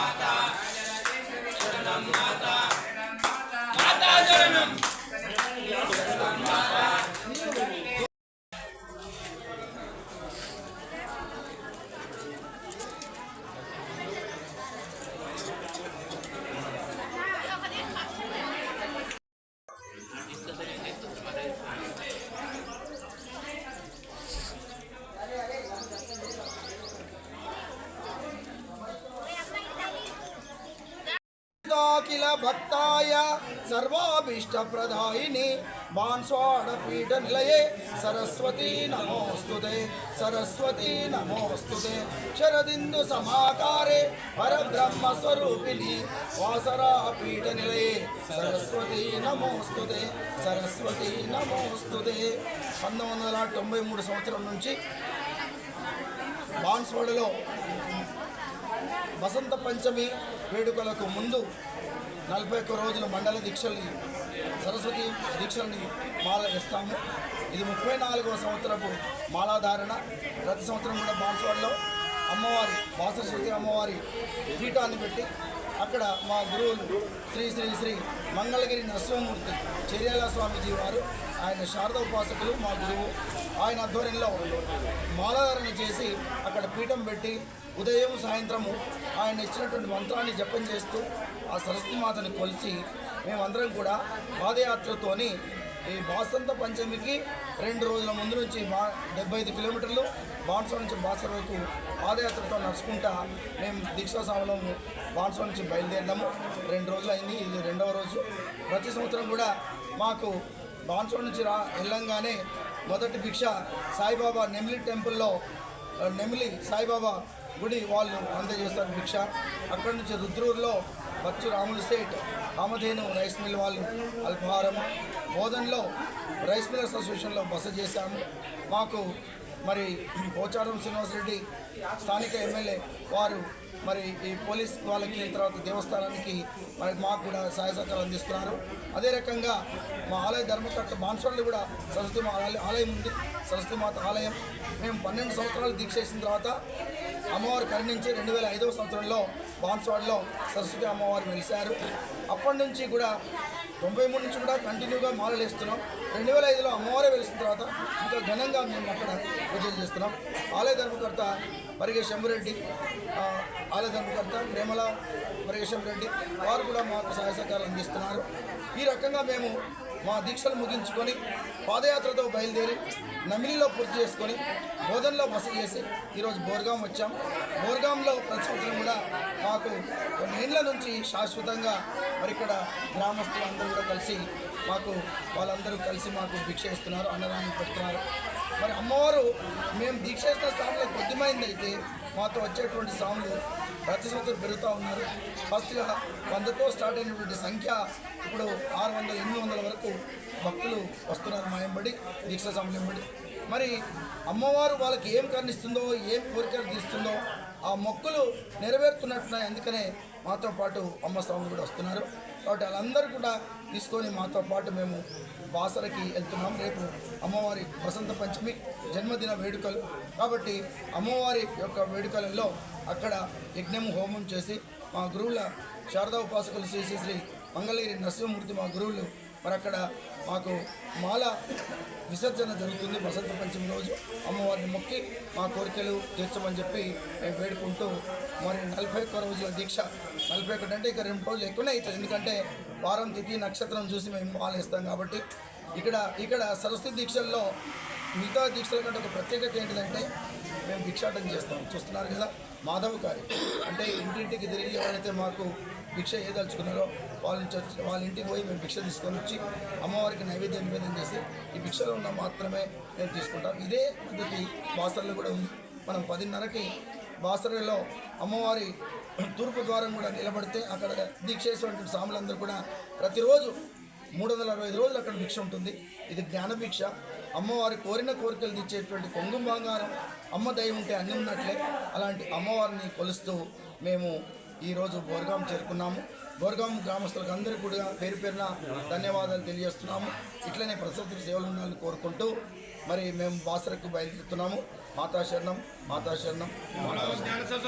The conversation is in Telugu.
माता ಭಕ್ತಾಯ ಸರ್ವಾಭೀಷ್ಟ ಪ್ರದಾಯಿನಿ ಬಾನ್ಸ್ವಾಡ ಪೀಠ ನಿಲಯೇ ಸರಸ್ವತಿ ನಮೋಸ್ತುತೆ ಸರಸ್ವತಿ ನಮೋಸ್ತುತೆ, ಶರದಿಂದು ಸಮಾಕಾರೆ, ಪರಬ್ರಹ್ಮ ಸ್ವರೂಪಿಣಿ ವಾಸರ ಪೀಠ ನಿಲಯೇ ಸರಸ್ವತಿ నమోస్తుదే ಸರಸ್ವತಿ నమోస్తుదే ಹನ್ನೊಂದು వందల ತೊಂಬೈ ಮೂರು ಸಂವತ್ಸರ ನುಂಚಿ బాన్స్వాడలో వసంత పంచమి వేడుకలకు ముందు నలభై ఒక్క రోజుల మండల దీక్షల్ని సరస్వతి దీక్షల్ని మాల ఇస్తాము ఇది ముప్పై నాలుగవ సంవత్సరపు మాలాధారణ. ప్రతి సంవత్సరం కూడా బాన్స్వాడలో అమ్మవారి వాసరస్వతి అమ్మవారి పీఠాన్ని పెట్టి అక్కడ మా గురువులు శ్రీ శ్రీ శ్రీ మంగళగిరి నరసింహమూర్తి చెర్యాల స్వామీజీ వారు ఆయన శారద ఉపాసకులు మా గురువు. ఆయన ఆధ్వర్యంలో మాలాధారణ చేసి అక్కడ పీఠం పెట్టి ఉదయం సాయంత్రము ఆయన ఇచ్చినటువంటి మంత్రాన్ని జపం చేస్తూ ఆ సరస్వతి మాతని కొలిచి మేమందరం కూడా పాదయాత్రతోని ఈ బాసంత పంచమికి రెండు రోజుల ముందు నుంచి బా డెబ్బై ఐదు కిలోమీటర్లు బాన్సో నుంచి బాసర్ వరకు పాదయాత్రతో నడుచుకుంటా మేము దీక్షా సమలం బాన్సో నుంచి బయలుదేరినాము. రెండు రోజులు అయింది ఇది రెండవ రోజు. ప్రతి సంవత్సరం కూడా మాకు బాన్సో నుంచి రా వెళ్ళంగానే మొదటి భిక్ష సాయిబాబా నెమిలి టెంపుల్లో నెమిలి సాయిబాబా గుడి వాళ్ళు అందజేస్తారు భిక్ష. అక్కడి నుంచి రుద్రూరులో బచ్చు రాములు సేట్ కామధేను రైస్ మిల్ వాళ్ళు అల్పహారం. బోధన్లో రైస్ మిల్లర్స్ అసోసియేషన్లో బస చేశాము మాకు మరి పోచారం శ్రీనివాసరెడ్డి స్థానిక ఎమ్మెల్యే వారు మరి ఈ పోలీస్ వాళ్ళకి తర్వాత దేవస్థానానికి మరి మాకు కూడా సహాయ సహకారాలు అందిస్తున్నారు. అదే రకంగా మా ఆలయ ధర్మకర్త బాన్సోళ్ళు కూడా సరస్వతి మా ఆలయం ఉంది సరస్వతి మాత ఆలయం. మేము పన్నెండు సంవత్సరాలు దీక్ష చేసిన తర్వాత అమ్మవారు కరుణించి రెండు వేల ఐదవ సంవత్సరంలో బాన్స్వాడలో సరస్వతి అమ్మవారు వెలిశారు అప్పటి నుంచి కూడా తొంభై మూడు నుంచి కూడా కంటిన్యూగా మాలలు వేస్తున్నాం. రెండు వేల ఐదులో అమ్మవారి వెలిసిన తర్వాత ఇంకా ఘనంగా మేము అక్కడ పూజలు చేస్తున్నాం. ఆలయ ధర్మకర్త పరిగే శంభురెడ్డి ఆలయ ధర్మకర్త ప్రేమల పరిగే శంభురెడ్డి వారు కూడా మాకు సహాయ సహకారాలు అందిస్తున్నారు. ఈ రకంగా మేము మా దీక్షలు ముగించుకొని పాదయాత్రతో బయలుదేరి నమిలిలో పూర్తి చేసుకొని బోధనలో బస చేసి ఈరోజు బోర్గాం వచ్చాం. బోర్గాంలో ప్రతి సంవత్సరం కూడా మాకు కొన్ని ఏళ్ళ నుంచి శాశ్వతంగా మరి ఇక్కడ గ్రామస్తులందరూ కూడా కలిసి మాకు వాళ్ళందరూ కలిసి మాకు భిక్ష ఇస్తున్నారు అన్నదానం పెడుతున్నారు. మరి అమ్మవారు మేము దీక్ష ఇస్తున్న స్వాములు కొద్దిమైంది అయితే మాతో వచ్చేటువంటి స్వాములు ప్రతి సంవత్సరం పెరుగుతూ ఉన్నారు. ఫస్ట్గా వందతో స్టార్ట్ అయినటువంటి సంఖ్య ఇప్పుడు ఆరు వందల ఎనిమిది వందల వరకు భక్తులు వస్తున్నారు మా ఎంబడి దీక్ష స్వాములు ఎంబడి. మరి అమ్మవారు వాళ్ళకి ఏం కర్ణిస్తుందో ఏం కోరికలు తీస్తుందో ఆ మొక్కులు నెరవేరుతున్నట్టున్నాయి. అందుకనే మాతో పాటు అమ్మ స్వాములు కూడా వస్తున్నారు. కాబట్టి వాళ్ళందరూ కూడా తీసుకొని మాతో పాటు మేము బాసరకి వెళ్తున్నాం. రేపు అమ్మవారి వసంత పంచమి జన్మదిన వేడుకలు. కాబట్టి అమ్మవారి యొక్క వేడుకలలో అక్కడ యజ్ఞం హోమం చేసి మా గురువుల శారదా ఉపాసకులు శ్రీ శ్రీ శ్రీ మంగళగిరి నరసింహమూర్తి మా గురువులు మరి అక్కడ మాకు మాల విసర్జన జరుగుతుంది వసంత పంచమి రోజు. అమ్మవారిని మొక్కి మా కోరికలు తీర్చమని చెప్పి మేము వేడుకుంటూ మరి నలభై ఒక్క రోజుల దీక్ష. నలభై ఒకటి అంటే ఇక రెండు రోజులు ఎక్కువనే అవుతుంది. ఎందుకంటే వారం తిథి నక్షత్రం చూసి మేము మాల ఇస్తాం కాబట్టి. ఇక్కడ ఇక్కడ సరస్వతి దీక్షల్లో మిగతా దీక్షల కంటే ఒక ప్రత్యేకత ఏంటిదంటే మేము భిక్షాటం చేస్తాం. చూస్తున్నారు కదా మాధవ కారి అంటే ఇంటింటికి తిరిగి ఎవరైతే మాకు భిక్ష ఏదలుచుకున్నారో వాళ్ళ వాళ్ళ ఇంటికి పోయి మేము భిక్ష తీసుకొని వచ్చి అమ్మవారికి నైవేద్యం నివేదన చేసి ఈ భిక్షలో ఉన్న మాత్రమే మేము తీసుకుంటాం. ఇదే పద్ధతి బాసరలో కూడా ఉంది. మనం పదిన్నరకి బాసరలో అమ్మవారి తూర్పు ద్వారం కూడా నిలబడితే అక్కడ దీక్ష చేసేటువంటి సాములందరూ కూడా ప్రతిరోజు మూడు వందల అరవై రోజులు అక్కడ భిక్ష ఉంటుంది. ఇది జ్ఞాన భిక్ష. అమ్మవారి కోరిన కోరికలు తెచ్చేటువంటి కొంగు బంగారం అమ్మ దయ ఉంటే అన్ని ఉన్నట్లే అలాంటి అమ్మవారిని కొలుస్తూ మేము ఈరోజు బోర్గాం చేరుకున్నాము. బోర్గాం గ్రామస్తులకు అందరికీ కూడా పేరు పేరున ధన్యవాదాలు తెలియజేస్తున్నాము. ఇట్లనే ప్రసూతి సేవలు ఉండాలని కోరుకుంటూ మరి మేము బాసరకు బయలుదేరుతున్నాము. మాతా శరణం మాతా శరణం మాతా శరణం.